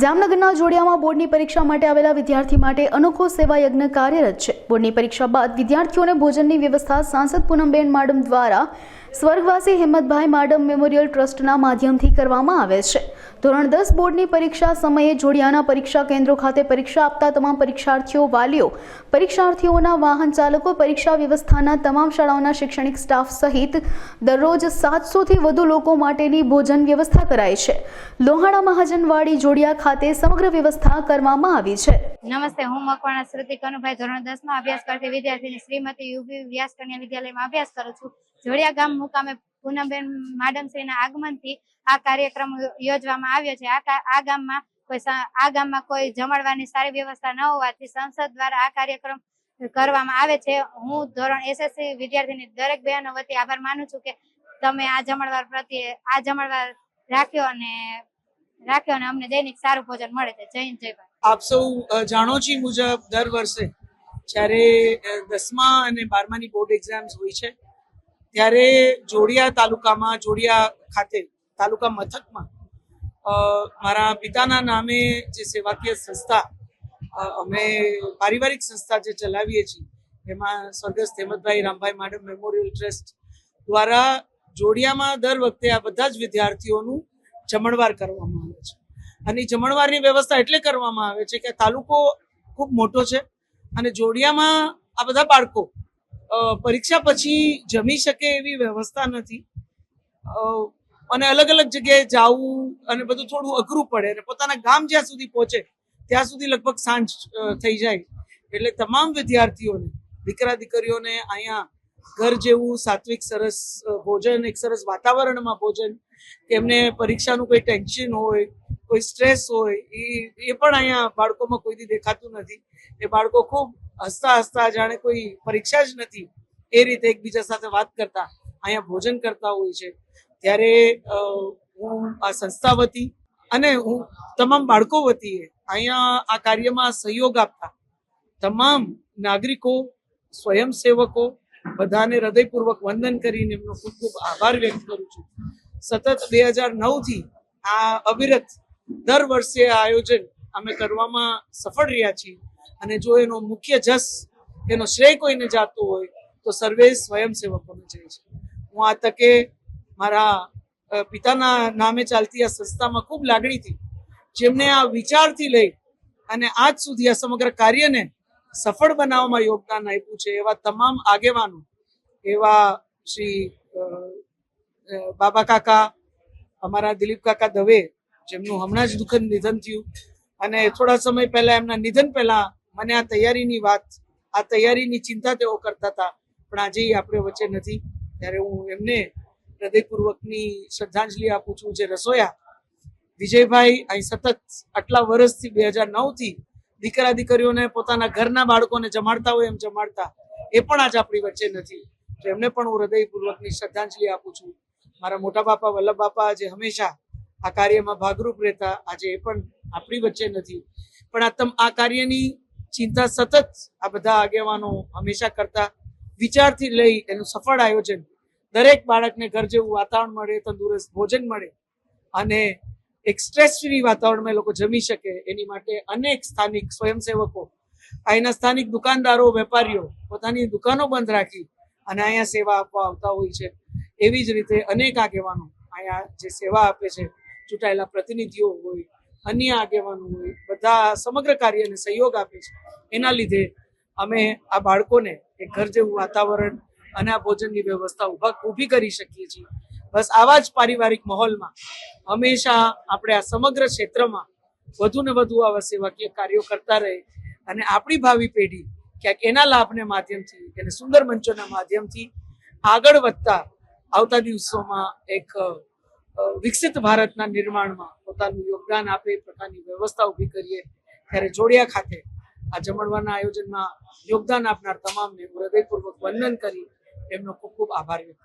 જામનગરના જોડિયામાં બોર્ડની પરીક્ષા માટે આવેલા વિદ્યાર્થી માટે અનોખો સેવા યજ્ઞ કાર્યરત છે. બોર્ડની પરીક્ષા બાદ વિદ્યાર્થીઓને ભોજનની વ્યવસ્થા સાંસદ પૂનમબેન માડમ દ્વારા સ્વર્ગવાસી હિંમતભાઈ માડમ મેમોરિયલ ટ્રસ્ટના માધ્યમથી કરવામાં આવે છે. ધોરણ દસ બોર્ડની પરીક્ષા સમયે જોડિયાના પરીક્ષા કેન્દ્રો ખાતે પરીક્ષા આપતા તમામ પરીક્ષાર્થીઓ વાલીઓ, પરીક્ષાર્થીઓના વાહન ચાલકો, પરીક્ષા વ્યવસ્થાના તમામ શાળાઓના શૈક્ષણિક સ્ટાફ સહિત દરરોજ સાતસોથી વધુ લોકો માટેની ભોજન વ્યવસ્થા કરાઈ છે. લોહાણા મહાજનવાડી જોડિયા ખાતે સમગ્ર વ્યવસ્થા કરવામાં આવી છે. નમસ્તે, હું મકવાણા શ્રુતિ કનુભાઈ, ધોરણ દસમાં અભ્યાસ કરતી વિદ્યાર્થીની શ્રીમતી યુબી વ્યાસ કન્યા વિદ્યાલયમાં અભ્યાસ કરું છું. જોડિયા ગામ મુકામે પૂનમબેન માડમશ્રીના આગમનથી આ કાર્યક્રમ યોજવામાં આવ્યો છે. આ ગામમાં કોઈ આ ગામમાં કોઈ જમાડવાની સારી વ્યવસ્થા ન હોવાથી સંસદ દ્વારા આ કાર્યક્રમ કરવામાં આવે છે. હું ધોરણ એસએસસી વિદ્યાર્થીની દરેક બહેનો વતી આભાર માનું છું કે તમે આ જમણવાર પ્રત્યે, આ જમણવાર રાખ્યો અને રાખ્યો અને અમને દૈનિક સારું ભોજન મળે છે. જય હિન્દ, જય ભારત. આપ સૌ જાણો છો મુજબ દર વર્ષે જ્યારે દસમા અને બારમાની બોર્ડ એક્ઝામ્સ હોય છે ત્યારે જોડિયા તાલુકામાં, જોડિયા ખાતે, તાલુકા મથકમાં મારા પિતાના નામે જે સેવાકીય સંસ્થા અમે પારિવારિક સંસ્થા જે ચલાવીએ છીએ, એમાં સ્વર્ગસ્થ હેમંતભાઈ રામભાઈ માડમ મેમોરિયલ ટ્રસ્ટ દ્વારા જોડિયામાં દર વખતે આ બધા જ વિદ્યાર્થીઓનું જમણવાર કરવામાં આવે છે. અને જમણવારની વ્યવસ્થા એટલે કરવામાં આવે છે કે તાલુકો ખૂબ મોટો છે અને જોડિયામાં આ બધા બાળકો પરીક્ષા પછી જમી શકે એવી વ્યવસ્થા નથી. અને અલગ અલગ જગ્યાએ જવું અને બધું થોડું અઘરું પડે અને પોતાના ગામ જ્યાં સુધી પહોંચે, ત્યાં સુધી લગભગ સાંજ થઈ જાય. એટલે તમામ વિદ્યાર્થીઓને, દીકરા દીકરીઓને અહીંયા ઘર જેવું સાત્વિક સરસ ભોજન, એક સરસ વાતાવરણમાં ભોજન, કે એમને પરીક્ષાનું કોઈ ટેન્શન હોય, કોઈ સ્ટ્રેસ હોય, એ એ પણ અહીંયા બાળકોમાં કોઈ દી દેખાતું નથી. એ બાળકો ખૂબ હસતા હસતા જાણે કોઈ પરીક્ષા જ નથી એ રીતે એકબીજા સાથે વાત કરતા, અહીંયા ભોજન કરતા હોય છે. ત્યારે હું આ સંસ્થા વતી અને હું તમામ બાળકો વતીએ અહીંયા આ કાર્યમાં સહયોગ આપતા તમામ નાગરિકો, સ્વયંસેવકો, બધાને હૃદયપૂર્વક વંદન કરીને એમનો ખૂબ ખૂબ આભાર વ્યક્ત કરું છું. સતત બે હજાર નવથી આ અવિરત દર વર્ષે આ આયોજન અમે કરવામાં સફળ રહ્યા છીએ. અને જો એનો મુખ્ય જસ, એનો શ્રેય કોઈને જાતો હોય, તો સર્વે સ્વયંસેવકોને જાય છે. હું આ તકે મારા પિતાના નામે ચાલતી આ સંસ્થામાં ખૂબ લાગણીથી જેમને આ વિચારથી લઈ અને આજ સુધી આ સમગ્ર કાર્યને સફળ બનાવવામાં યોગદાન આપ્યું છે, એવા તમામ આગેવાનો, એવા શ્રી બાબા કાકા, અમારા દિલીપ કાકા દવે, જેમનું હમણાં જ દુઃખદ નિધન થયું. અને થોડા સમય પહેલા એમના નિધન પહેલા મને આ તૈયારીની વાત, આ તૈયારીની ચિંતા તેઓ કરતા હતા, પણ આજે આપણે વચ્ચે નથી. ત્યારે હું એમને હૃદયપૂર્વકની શ્રદ્ધાંજલિ આપું છું જે રસોયા. વિજયભાઈ અહીં સતત આટલા વર્ષથી બે હજાર નવથી દીકરા દીકરીઓને પોતાના ઘરના બાળકોને જમાડતા હોય એમ જમાડતા, એ પણ આજ આપણી વચ્ચે નથી. એમને પણ હું હૃદયપૂર્વકની શ્રદ્ધાંજલિ આપું છું. મારા મોટા બાપા, વલ્લભ બાપા જે હંમેશા આ કાર્યમાં ભાગરૂપ રહેતા, આજે એ પણ આપણી વચ્ચે નથી. પણ આ તમ, આ કાર્યની ચિંતા સતત આ બધા આગેવાનો હંમેશા કરતા વિચારથી લઈ એનું સફળ આયોજન દરેક બાળકને ઘર જેવું વાતાવરણ મળે, તંદુરસ્ત ભોજન મળે અને એક સ્ટ્રેસ ફ્રી વાતાવરણમાં લોકો જમી શકે. એની માટે અનેક સ્થાનિક સ્વયંસેવકો, અહીંના સ્થાનિક દુકાનદારો, વેપારીઓ પોતાની દુકાનો બંધ રાખી અને અહીંયા સેવા આપવા આવતા હોય છે. એવી જ રીતે અનેક આગેવાનો અહીંયા જે સેવા આપે છે, ચૂંટાયેલા પ્રતિનિધિઓ હોય અન્ય આગેવાનો હોય, બધા સમગ્ર કાર્યને સહયોગ આપે છે. એના લીધે અમે આ બાળકોને એક ઘર જેવું વાતાવરણ અને આ ભોજનની વ્યવસ્થા ઊભા ઊભી કરી શકીએ છીએ. બસ આવા જ પારિવારિક માહોલમાં હંમેશા આપણે આ સમગ્ર ક્ષેત્રમાં વધુ ને વધુ આવા સેવાકીય કાર્યો કરતા રહે અને આપણી ભાવિ પેઢી ક્યાંક એના લાભને માધ્યમથી, એને સુંદર મંચોના માધ્યમથી આગળ વધતા આવતા દિવસોમાં એક વિકસિત ભારતના નિર્માણમાં પોતાનું યોગદાન આપે એ પ્રકારની વ્યવસ્થા ઊભી કરીએ. ત્યારે જોડિયા ખાતે આ જમણવારના આયોજનમાં યોગદાન આપનાર તમામને હું હૃદયપૂર્વક વંદન કરી એમનો ખૂબ ખૂબ આભાર વ્યક્ત